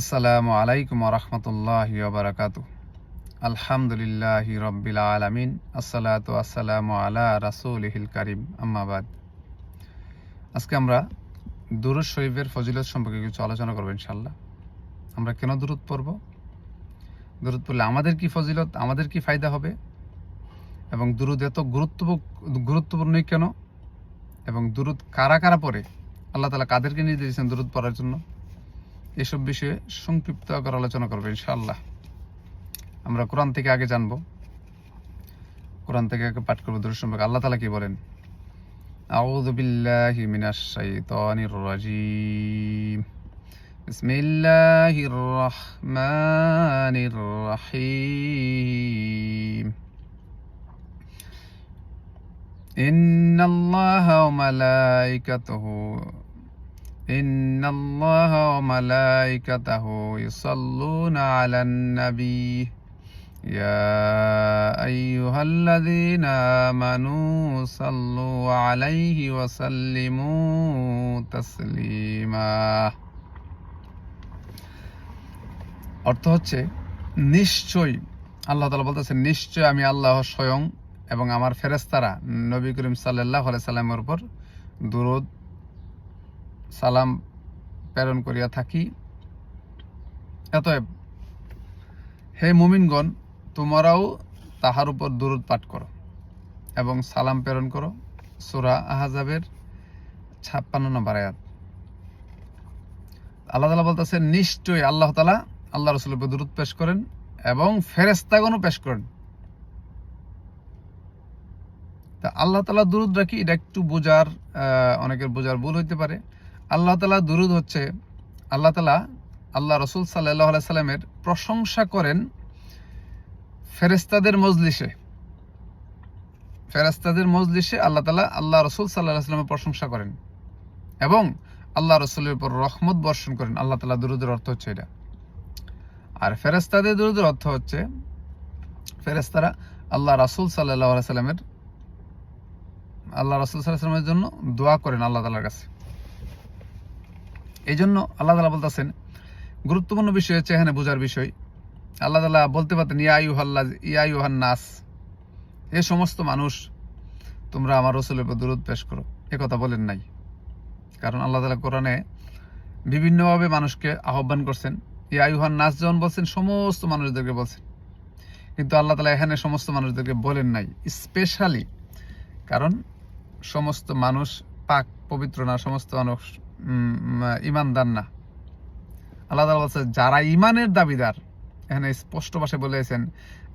আসসালামু আলাইকুম রহমতুল্লাহ বারাকাতু আলহামদুলিল্লাহ রব্বিল আলমিন, আসসালাতু আসসালামু আলা রাসুলহিল করিম আম্মাবাদ আজকে আমরা দুরুদ শরীফের ফজিলত সম্পর্কে কিছু আলোচনা করব ইনশাল্লাহ আমরা কেন দূরত পড়ব? দূরত পড়লে আমাদের কি ফজিলত, আমাদের কি ফায়দা হবে? এবং দুরুদ এত গুরুত্ব গুরুত্বপূর্ণই কেন? এবং দুরুদ কারা কারা পড়ে? আল্লাহ তালা কাদেরকে নিয়ে দিয়েছেন দুরুদ পড়ার জন্য। এসব বিষয়ে সংক্ষিপ্ত আকার আলোচনা করব, ইনশাআল্লাহ। আমরা কোরআন থেকে আগে জানব। কোরআন থেকে আগে পাঠ করব দূর সম্পর্কে। আল্লাহ তালা কি বলেন? আউযু বিল্লাহি মিনাশ শাইতানির রাজিম। বিসমিল্লাহির রহমানির রহিম। ইন্নাল্লাহা ওয়া মালাইকাতুহু وملائكته إن الله وملائكته يصلون على النبي يا أيها الذين آمنوا صلوا عليه وسلموا تسليما অর্থ হচ্ছে নিশ্চয়ই আল্লাহ তালা বলতেছে নিশ্চয় আমি আল্লাহ স্বয়ং এবং আমার ফেরেস্তারা নবী করিম সাল্লাহ সাল্লামের উপর দুরুদ সালাম প্রেরণ করিয়া থাকি। এতএব হে মুমিনগণ, তোমরাও তাহার উপর দুরুদ পাঠ করো এবং সালাম প্রেরণ করো। সুরা আহাজাবের ছাপ্পান্ন নম্বর আয়াত। আল্লাহ তালা বলতেছে নিশ্চয়ই আল্লাহ তালা আল্লাহ রসুলের উপর দুরুদ পেশ করেন এবং ফেরেস্তাগণও পেশ করেন। তা আল্লাহ তালা দুরুদরা কি? এটা একটু বোঝার অনেকের বোঝার ভুল হইতে পারে। আল্লাহ তালা দুরুদ হচ্ছে, আল্লাহ তালা আল্লাহ রসুল সাল্লাহ সাল্লামের প্রশংসা করেন ফেরেস্তাদের মজলিসে। ফেরেস্তাদের মজলিসে আল্লাহ তালা আল্লাহ রসুল সাল্লাহ সাল্লামের প্রশংসা করেন এবং আল্লাহ রসুলের উপর রহমত বর্ষণ করেন। আল্লাহ তালা দুরুদের অর্থ হচ্ছে এটা। আর ফেরেস্তাদের দুরুদের অর্থ হচ্ছে ফেরেস্তারা আল্লাহ রাসুল সাল্লাহ সাল্লামের, আল্লাহ রসুল সাল্লাহ সাল্লামের জন্য দোয়া করেন আল্লাহ তালার কাছে। এই জন্য আল্লাহ তালা বলতেছেন, গুরুত্বপূর্ণ বিষয় হচ্ছে এখানে বোঝার বিষয়। আল্লাহ তালা বলতে পারতেন ইয়াইহাল্লা ইয়াইহান নাস এ সমস্ত মানুষ, তোমরা আমার রসুলের উপর দূরত পেশ করো। এ কথা বলেন নাই। কারণ আল্লাহ তালা কোরআনে বিভিন্নভাবে মানুষকে আহ্বান করছেন ইয়াইহান নাস যেমন বলছেন, সমস্ত মানুষদেরকে বলছেন। কিন্তু আল্লাহ তালা এখানে সমস্ত মানুষদেরকে বলেন নাই, স্পেশালি। কারণ সমস্ত মানুষ পাক, পবিত্র না, সমস্ত মানুষ ইমানদার না। আল্লাহ তালা বলছে, যারা ইমানের দাবিদার, এখানে স্পষ্ট ভাষায় বলেছেন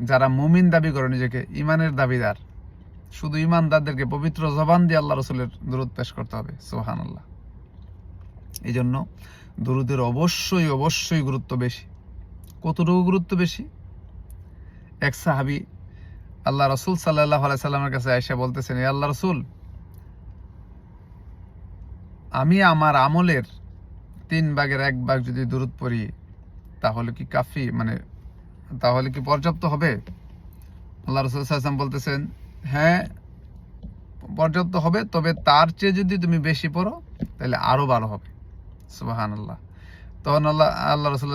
যারা মুমিন দাবি করে নিজেকে, ইমানের দাবিদার। শুধু ইমানদারদেরকে পবিত্র জবান দিয়ে আল্লাহ রসুলের দূরত পেশ করতে হবে সোহান আল্লাহ এই জন্য দুরুদের অবশ্যই অবশ্যই গুরুত্ব বেশি। কতটুকু গুরুত্ব বেশি? এক সাহাবি আল্লাহ রসুল সাল্লাহ সাল্লামের কাছে এসে বলতেছেন, এ আল্লাহ রসুল আমি আমার আমলের তিন ভাগের এক ভাগ যদি দূরত পড়ি, তাহলে কি কাফি? মানে তাহলে কি পর্যাপ্ত হবে? আল্লাহ রসুল সাল্লাম বলতেছেন হ্যাঁ পর্যাপ্ত হবে, তবে তার চেয়ে যদি তুমি বেশি পড়ো, তাহলে আরও ভালো হবে। সুবাহান আল্লাহ তখন আল্লাহ আল্লাহ রসুল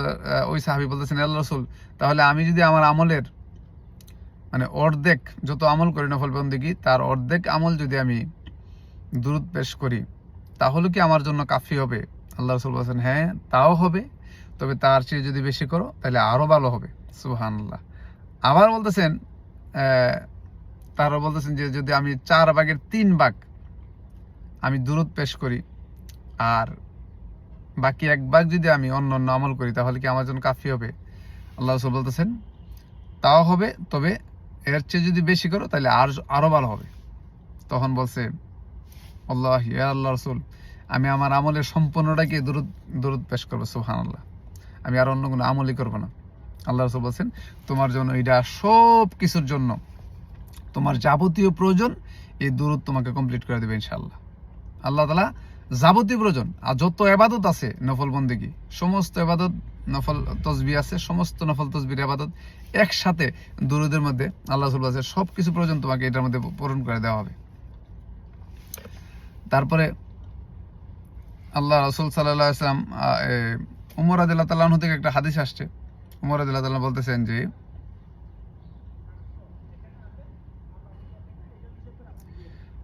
ওই সাহাবি বলতেছেন, আল্লাহ রসুল, তাহলে আমি যদি আমার আমলের মানে অর্ধেক, যত আমল করি নফল বন্দিগি, তার অর্ধেক আমল যদি আমি দূরত পেশ করি তাহলে কি আমার জন্য কাফি হবে? আল্লাহ রসুল বলছেন হ্যাঁ তাও হবে। তবে তার চেয়ে যদি বেশি করো, তাহলে আরও ভালো হবে। সুহান আল্লাহ আবার বলতেছেন তারা বলতেছেন যে যদি আমি চার ভাগের তিন ভাগ আমি দূরত পেশ করি, আর বাকি এক ভাগ যদি আমি অন্য অন্য আমল করি, তাহলে কি আমার জন্য কাফি হবে? আল্লাহ রসুল বলতেছেন, তাও হবে, তবে এর চেয়ে যদি বেশি করো, তাহলে আর আরও ভালো হবে। তখন বলছে আল্লাহ আল্লাহ রসুল, আমি আমার আমলের সম্পূর্ণটাকে দূরত দূরত পেশ করব সুহান আল্লাহ আমি আর অন্য কোনো আমলই করব না। আল্লাহ রসুল বলছেন, তোমার জন্য এটা সব কিছুর জন্য তোমার যাবতীয় প্রয়োজন, এই দূরত তোমাকে কমপ্লিট করে দেবে ইনশাল্লাহ আল্লাহ তালা যাবতীয় প্রয়োজন, আর যত এবাদত আছে নফল বন্দিগি সমস্ত এবাদত নফল তসবি আছে, সমস্ত নফল তসবির আবাদত একসাথে দুরুদের মধ্যে আল্লাহ রসুল বলছে সব কিছু প্রয়োজন তোমাকে এটার মধ্যে পূরণ করে দেওয়া হবে। তারপরে আল্লাহ রসুল সাল্লাম উমর আদিল্লাহ তাল্লাহ থেকে একটা হাদিস আসছে। উমর আদিল্লাহ তাল্লাহ বলতেছেন যে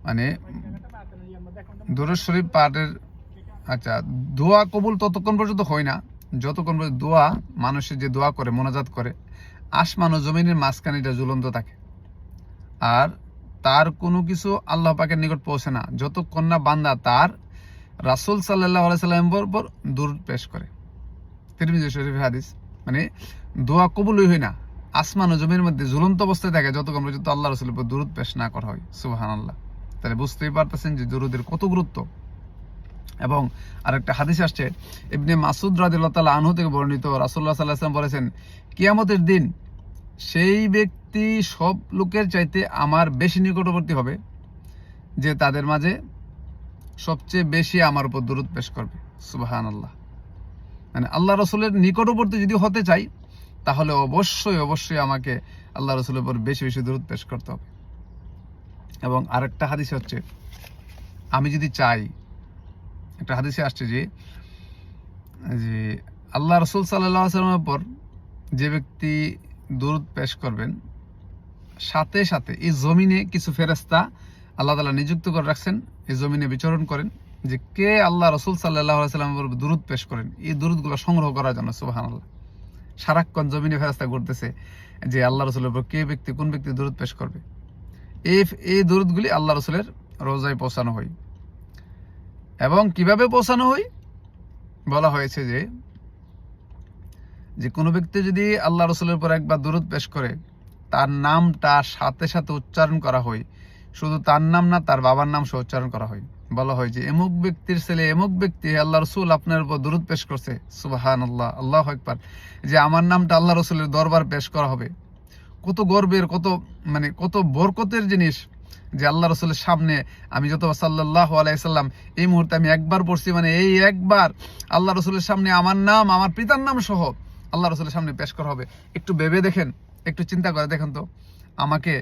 মানে দুরুদ শরীফ পাঠের আচ্ছা দোয়া কবুল ততক্ষণ পর্যন্ত হয় না। যতক্ষণ পর্যন্ত দোয়া মানুষের যে দোয়া করে, মোনাজাত করে, আসমান ও জমিনের মাঝখানে এটা ঝুলন্ত থাকে। আর তার কোনো কিছু আল্লাহ পাকের নিকট পৌঁছে না। যতক্ষণ না বান্দা তার রাসুল সাল্লাহ সাল্লাম বর দূর পেশ করে। তিরমিজি শরীফ হাদিস মানে দোয়া কবুলই হয় না। আসমান ও জমির মধ্যে ঝুলন্ত অবস্থায় থাকে যতক্ষণ পর্যন্ত আল্লাহ রসুলের উপর দূরত পেশ না করা হয়। সুবাহান আল্লাহ তাহলে বুঝতেই পারতেছেন যে দুরুদের কত গুরুত্ব। এবং আরেকটা হাদিস আসছে, ইবনে মাসুদ রাদিল্লাহ তাআলা আনহু থেকে বর্ণিত। রাসূলুল্লাহ সাল্লাল্লাহু আলাইহি বলেছেন, কিয়ামতের দিন সেই ব্যক্তি সব লোকের চাইতে আমার বেশি নিকটবর্তী হবে যে তাদের মাঝে সবচেয়ে বেশি আমার উপর দূরত পেশ করবে। সুবাহান আল্লাহ মানে আল্লাহ রসুলের নিকটবর্তী যদি হতে চাই, তাহলে অবশ্যই অবশ্যই আমাকে আল্লাহ রসুলের উপর বেশি বেশি দূরত পেশ করতে হবে। এবং আরেকটা হাদিস হচ্ছে, আমি যদি চাই, একটা হাদিসে আসছে যে যে আল্লাহ রসুল সাল্লামের পর যে ব্যক্তি দূরত পেশ করবেন সাথে সাথে এই জমিনে কিছু ফেরেস্তা আল্লাহ তালা নিযুক্ত করে রাখছেন, এই জমিনে বিচরণ করেন যে কে আল্লাহ রসুল সাল্লাহ সাল্লামের দূরত পেশ করেন, এই দূরতগুলো সংগ্রহ করার জন্য সুবাহান আল্লাহ সারাক্ষণ জমিনে ফেরাস্তা ঘুরতেছে যে আল্লাহ রসুলের উপর কে ব্যক্তি, কোন ব্যক্তি দূরত পেশ করবে। এই এই দূরতগুলি আল্লাহ রসুলের রোজায় পৌঁছানো হয়। এবং কীভাবে পৌঁছানো হয়? বলা হয়েছে যে যে কোনো ব্যক্তি যদি আল্লাহ রসুলের উপর একবার দূরত পেশ করে তার নামটা সাথে সাথে উচ্চারণ করা হয়। শুধু তার নাম না, তার বাবার নাম সহ উচ্চারণ করা হয়। বলা হয় যে, এমুক ব্যক্তির ছেলে, এমুক ব্যক্তি আল্লাহ রসুল আপনার উপর দূরত পেশ করছে। সুবাহান আল্লাহ আল্লাহ একবার যে, আমার নামটা আল্লাহ রসুলের দরবার পেশ করা হবে। কত গর্বের, কত মানে কত বরকতের জিনিস যে আল্লাহ রসুলের সামনে আমি যত সাল্লাহ আলাইসাল্লাম এই মুহূর্তে আমি একবার পড়ছি মানে এই একবার আল্লাহ রসুলের সামনে আমার নাম, আমার পিতার নাম সহ আল্লাহ রসুলের সামনে পেশ করা হবে। একটু ভেবে দেখেন। একটু চিন্তা করে, দেখেন তো, আমাকে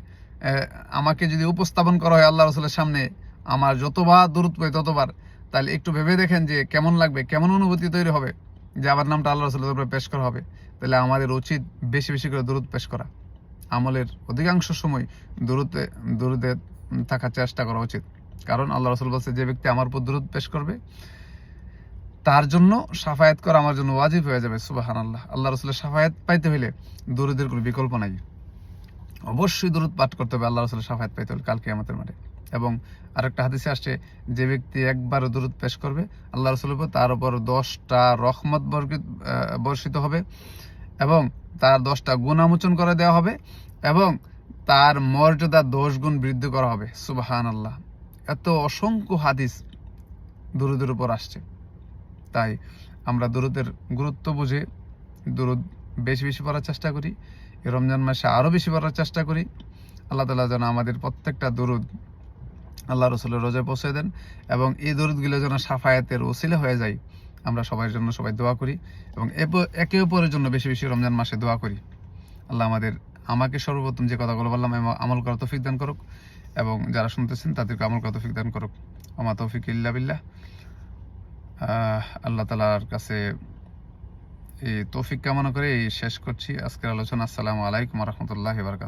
আমাকে যদি উপস্থাপন করা হয় আল্লাহ রসুলের সামনে, আমার যতবার দূরত পাই ততবার, তাহলে একটু ভেবে দেখেন যে কেমন লাগবে, কেমন অনুভূতি তৈরি হবে, যে আমার নামটা আল্লাহ রসুলের উপরে পেশ করা হবে। তাহলে আমাদের উচিত বেশি বেশি করে দূরত পেশ করা। আমলের অধিকাংশ সময় দূরতে দূরতে থাকার চেষ্টা করা উচিত। কারণ আল্লাহ রসুল বলছে, যে ব্যক্তি আমার উপর দূরত পেশ করবে তার জন্য সাফায়াত করা আমার জন্য ওয়াজিব হয়ে যাবে সুবাহান আল্লাহ আল্লাহ রসুলের সাফায়াত পাইতে হইলে দূরদের কোনো বিকল্প নাই। অবশ্যই দূরত পাঠ করতে হবে, আল্লাহ রসুলের সাফায়াত পাইতে হলে কালকে আমাদের মাঠে। এবং আরেকটা হাদিসে আসছে, যে ব্যক্তি একবার দূরত পেশ করবে, আল্লাহ উপর তার উপর দশটা রহমত বর্ষিত হবে এবং তার দশটা গুণামোচন করে দেওয়া হবে এবং তার মর্যাদা দশ গুণ বৃদ্ধি করা হবে সুবাহান আল্লাহ এত অসংখ্য হাদিস দুরুদের উপর আসছে। তাই আমরা দুরুদের গুরুত্ব বুঝে দুরুদ বেশি বেশি পড়ার চেষ্টা করি রমজান মাসে আরও বেশি পড়ার চেষ্টা করি। আল্লাহ তালা যেন আমাদের প্রত্যেকটা দুরুদ আল্লাহ রসুলের রোজায় পৌঁছে দেন এবং এই দরুদগুলো যেন সাফায়াতের ওসিলে হয়ে যায়। আমরা সবার জন্য সবাই দোয়া করি এবং একে অপরের জন্য বেশি বেশি রমজান মাসে দোয়া করি। আল্লাহ আমাদের, আমাকে সর্বপ্রথম যে কথাগুলো বললাম আমল করা তৌফিক দান করুক এবং যারা শুনতেছেন তাদেরকে আমল করা তৌফিক দান করুক। আমা তৌফিক ইল্লা বিল্লাহ। আল্লাহ তালার কাছে এই তৌফিক কামনা করে এই শেষ করছি। আজকের আলোচনা, আসসালামু আলাইকুম রহমতুল্লাহ বারকাত